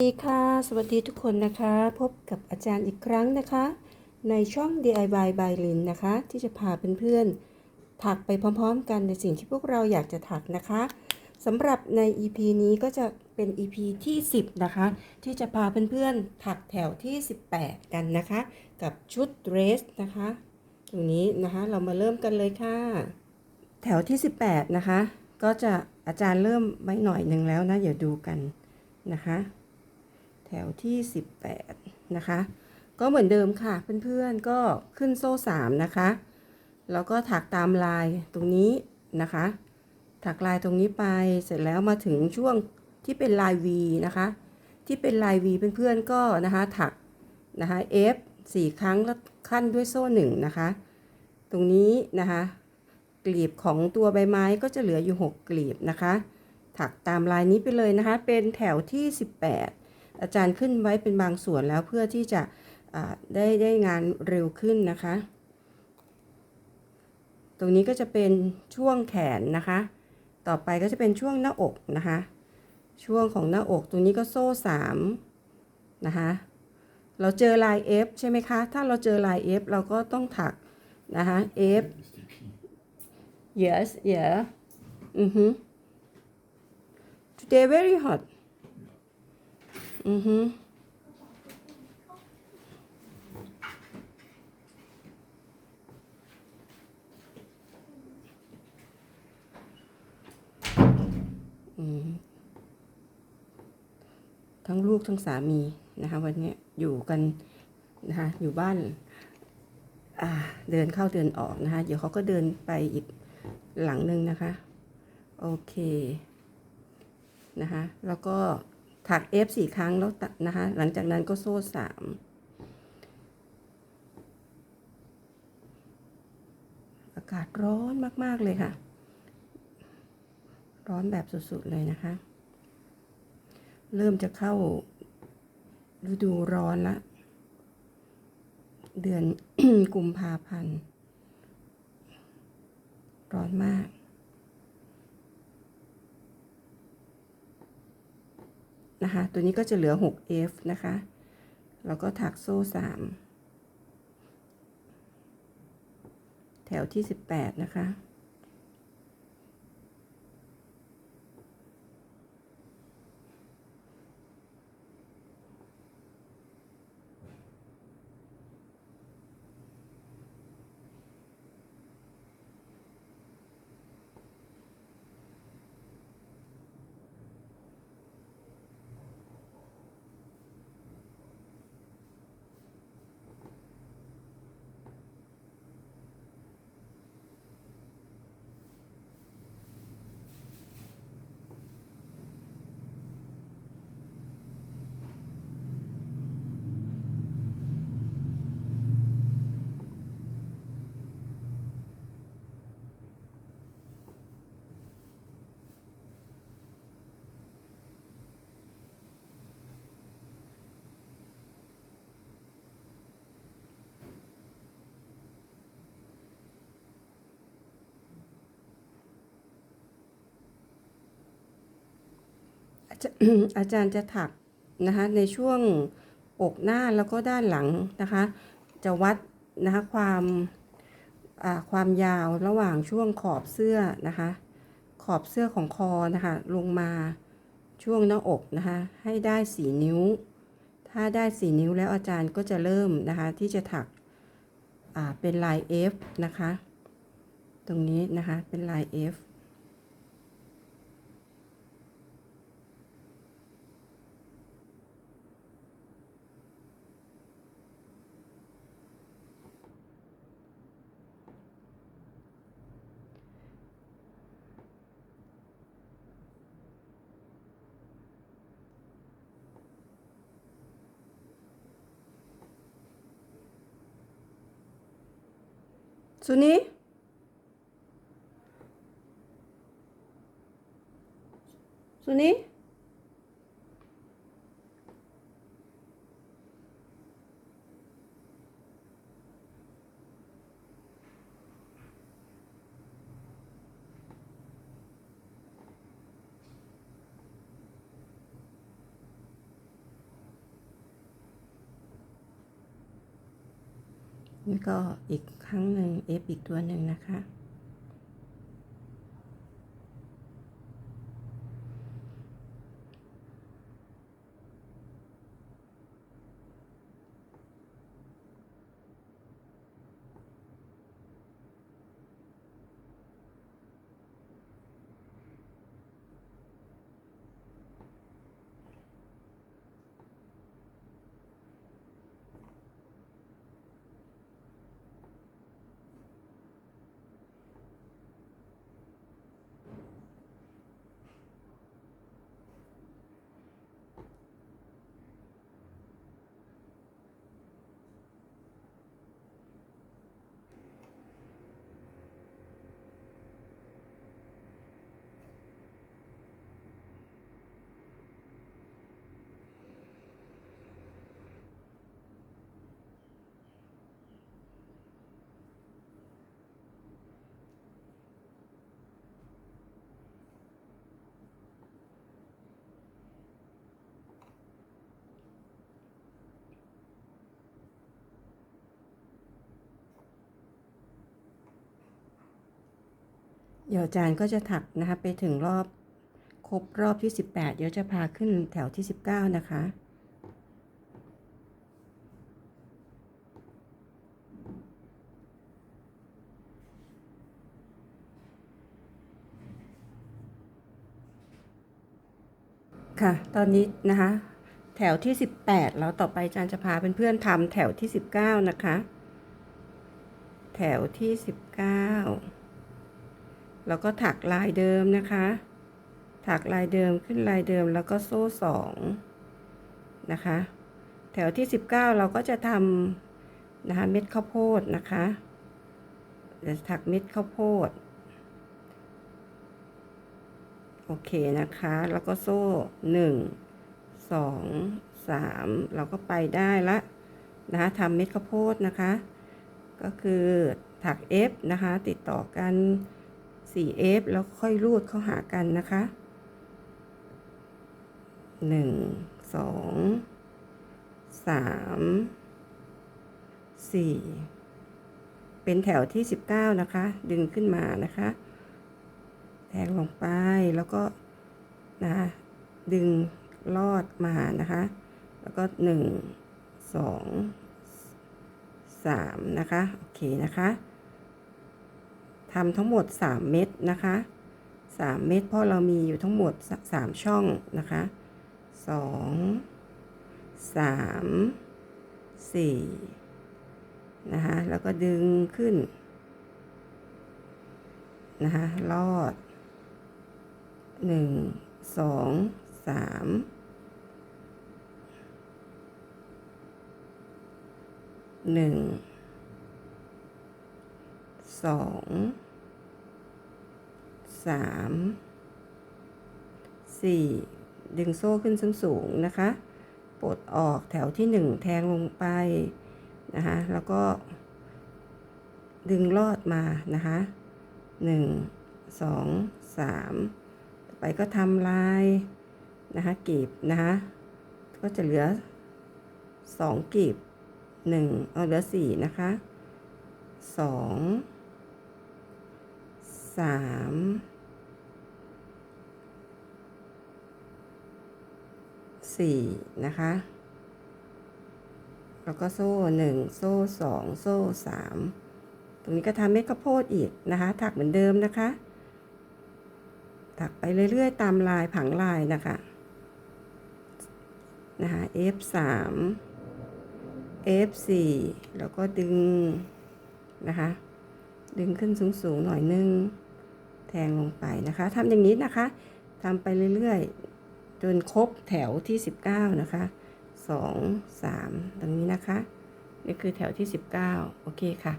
สวัสดีค่ะ สวัสดีทุกคนนะคะ พบกับอาจารย์อีกครั้งนะคะ ในช่อง DIY by Lin นะคะ ที่จะพาเพื่อนๆถักไปพร้อมๆ กันในสิ่งที่พวกเราอยากจะถักนะคะสำหรับใน EP นี้ก็จะเป็น EP ที่ 10 นะคะ ที่จะพาเพื่อนๆถักแถวที่ 18 กันนะคะ กับชุดเดรสนะคะตรงนี้นะคะเรามาเริ่มกันเลยค่ะ แถวที่ 18 นะคะ ก็จะอาจารย์เริ่มไว้หน่อยหนึ่งแล้วนะเดี๋ยวดูกันนะคะ แถวที่ 18 นะคะ ก็เหมือนเดิมค่ะ เพื่อนๆก็ขึ้นโซ่ 3 นะคะ แล้วก็ถักตามลายตรงนี้นะคะ ถักลายตรงนี้ไปเสร็จแล้วมาถึงช่วงที่เป็นลาย V นะคะ ที่เป็นลาย V เพื่อนๆก็นะคะถักนะคะ F 4 ครั้งแล้วขั้นด้วยโซ่ 1 นะคะ ตรงนี้นะคะกลีบของตัวใบไม้ก็จะเหลืออยู่ 6 กลีบนะคะ ถักตามลายนี้ไปเลยนะคะ เป็นแถวที่ 18 อาจารย์ขึ้นไว้เป็นบางส่วนแล้วเพื่อที่จะได้ได้งานเร็วขึ้นนะคะ ตรงนี้ก็จะเป็นช่วงแขนนะคะ ต่อไปก็จะเป็นช่วงหน้าอกนะคะ ช่วงของหน้าอกตรงนี้ก็โซ่3นะคะเราเจอลาย F ใช่ไหมคะ ถ้าเราเจอลาย F เราก็ต้องถักนะคะ F yes yeah อือฮึ today very hot อือฮึอืมทั้งลูกทั้งสามีนะคะ วันนี้อยู่กันนะคะ อยู่บ้านเดินเข้าเดินออกนะคะ เดี๋ยวเขาก็เดินไปอีกหลังหนึ่งนะคะ โอเคนะคะ แล้วก็ ถัก F สี่ครั้งแล้วตัดนะคะ หลังจากนั้นก็โซ่สามอากาศร้อนมาก ๆ เลยค่ะ ร้อนแบบสุด ๆ เลยนะคะ เริ่มจะเข้าฤดูร้อนละ เดือนกุมภาพันธ์ ร้อนมาก นะคะ ตัวนี้ก็จะเหลือ 6F นะคะ แล้วก็ถักโซ่ 3 แถวที่ 18 นะคะ อาจารย์จะถักนะคะในช่วงอกหน้าแล้วก็ด้านหลังนะคะ จะวัดนะคะความความยาวระหว่างช่วงขอบเสื้อนะคะ ขอบเสื้อของคอนะคะลงมาช่วงหน้าอกนะคะให้ได้สีนิ้ว ถ้าได้สีนิ้วแล้วอาจารย์ก็จะเริ่มนะคะที่จะถักเป็นลาย F นะคะ ตรงนี้นะคะเป็นลาย F สุนี นี่ก็อีกครั้งหนึ่งเอฟอีกตัวหนึ่งนะคะ เดี๋ยวอาจารย์ก็จะถักนะคะไปถึงรอบครบรอบที่ 18 เดี๋ยวจะพาขึ้นแถวที่ 19 นะคะค่ะ ตอนนี้นะคะ แถวที่ 18 แล้วต่อไปอาจารย์จะพาเพื่อนๆทำแถวที่ 19 นะคะ แถวที่ 19 แล้วก็ถักลายเดิมนะคะ ถักลายเดิมขึ้นลายเดิมแล้วก็โซ่สองนะคะ แถวที่ 19 เราก็จะทำนะคะเม็ดข้าวโพดนะคะเดี๋ยวถักเม็ดข้าวโพด โอเคนะคะ แล้วก็โซ่1 2 3เราก็ไปได้ละนะคะทำเม็ดข้าวโพดนะคะ ก็คือถัก F นะคะ ติดต่อกัน 4F แล้วค่อยรูดเข้าหากันนะคะ 1 2 3 4 เป็นแถวที่ 19 นะคะ ดึงขึ้นมานะคะ แทงลงไปแล้วก็นะดึงลอดมานะคะ แล้วก็ 1 2 3 นะคะ โอเคนะคะ ทำทั้งหมด 3 เม็ดนะคะ 3 เม็ดเพราะเรามีอยู่ทั้งหมด 3 ช่องนะคะ 2 3 4 นะคะ แล้วก็ดึงขึ้น นะคะ ลอด 1 2 3หนึ่ง สองสามสี่ดึงโซ่ขึ้นสูงสูงนะคะ ปลดออกแถวที่หนึ่งแทงลงไปนะคะ แล้วก็ดึงลอดมานะคะหนึ่งสองสามต่อไปก็ทำลายนะคะกีบนะคะก็จะเหลือสองกีบหนึ่งเอาเหลือสี่นะคะสอง สามสี่นะคะ แล้วก็โซ่หนึ่งโซ่สองโซ่สามตรงนี้ก็ทำเม็ดข้าวโพดอีกนะคะ ถักเหมือนเดิมนะคะ ถักไปเรื่อยๆ ตามลายผังลายนะคะ นะคะ F สาม F4 แล้วก็ดึงนะคะ ดึงขึ้นสูงๆหน่อยนึง แทงลงไปนะคะทำอย่างนี้นะคะทำไปเรื่อยๆ จนครบแถวที่ 19 นะคะ 2 3 ตรงนี้นะคะ นี่คือแถวที่ 19 โอเคค่ะ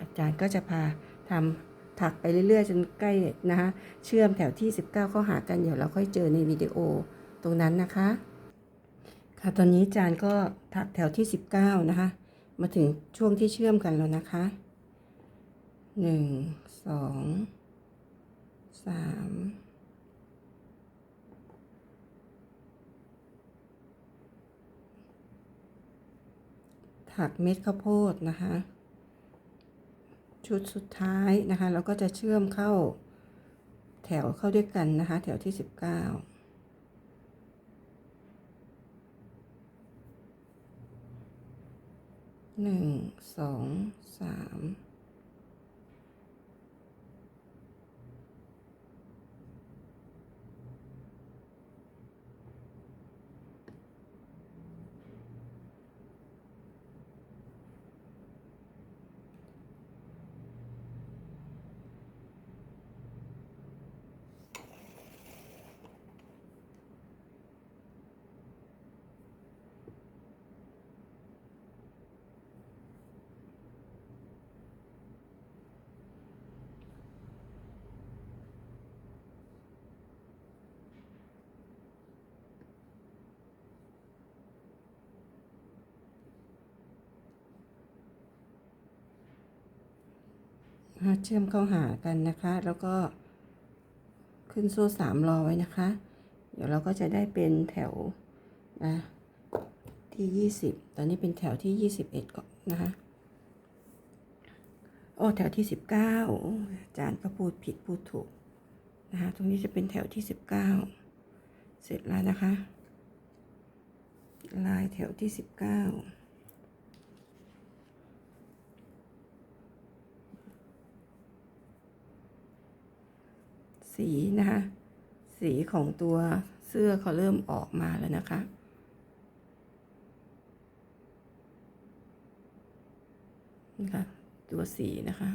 อาจารย์ก็จะพาทำถักไปเรื่อยๆ จนใกล้นะคะเชื่อมแถวที่ 19 เข้าหากันเดี๋ยวเราค่อยเจอในวิดีโอตรงนั้นนะคะ ค่ะตอนนี้อาจารย์ก็ถักแถวที่ 19 นะคะ มาถึงช่วงที่เชื่อมกันแล้วนะคะ 1 2 3ถถักเม็ดข้าวโพดนะคะ ชุดสุดท้ายนะคะ เราก็จะเชื่อมเข้าแถวเข้าด้วยกันนะคะ แถวที่สิบเก้าหนึ่งสองสาม เชื่อมเข้าหากันนะคะ แล้วก็ขึ้นโซ่สามรอไว้นะคะ เดี๋ยวเราก็จะได้เป็นแถวนะที่ยี่สิบตอนนี้เป็นแถวที่ยี่สิบเอ็ดก่อนนะคะโอ้แถวที่สิบเก้าอาจารย์ก็พูดผิดพูดถูกนะคะตรงนี้จะเป็นแถวที่สิบเก้าเสร็จแล้วนะคะ ลายแถวที่สิบเก้า สีนะคะ สีของตัวเสื้อเขาเริ่มออกมาแล้วนะคะ นี่ค่ะ ตัวสีนะคะ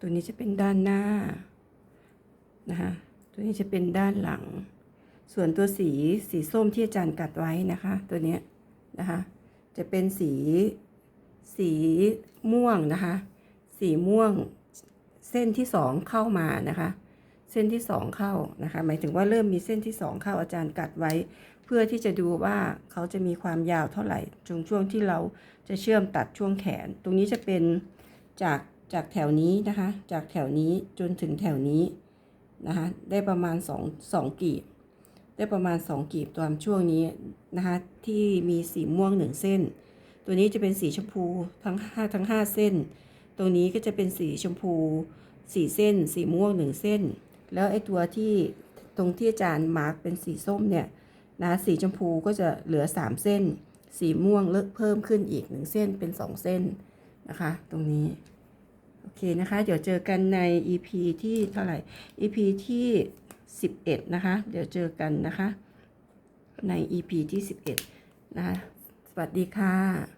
ตัวนี้จะเป็นด้านหน้านะคะตัวนี้จะเป็นด้านหลัง ส่วนตัวสีสีส้มที่อาจารย์กัดไว้นะคะ ตัวนี้นะคะ จะเป็นสี สีม่วงนะคะ สีม่วงเส้นที่สองเข้ามานะคะ เส้นที่สองเข้านะคะ หมายถึงว่าเริ่มมีเส้นที่สองเข้าอาจารย์กัดไว้ เพื่อที่จะดูว่าเขาจะมีความยาวเท่าไหร่ช่วงช่วงที่เราจะเชื่อมตัดช่วงแขน ตรงนี้จะเป็นจากจากแถวนี้นะคะ จากแถวนี้จนถึงแถวนี้นะคะ ได้ประมาณ2 2กีบ ได้ประมาณ 2 กีบตามช่วงนี้นะคะ ที่มีสีม่วงหนึ่งเส้น ตัวนี้จะเป็นสีชมพูทั้ง5ทั้ง 5 เส้น ตรงนี้ก็จะเป็นสีชมพูสีเส้น สีม่วงหนึ่งเส้น แล้วไอ้ตัวที่ตรงที่อาจารย์มาร์กเป็นสีส้มเนี่ยนะสีชมพูก็จะเหลือ 3 เส้น สีม่วงเลิกเพิ่มขึ้นอีก 1 เส้นเป็น 2 เส้นนะคะ ตรงนี้โอเคนะคะ เดี๋ยวเจอกันใน EP ที่เท่าไหร่ EP ที่ 11 นะคะ เดี๋ยวเจอกันนะคะ ใน EP ที่ 11 นะคะ สวัสดีค่ะ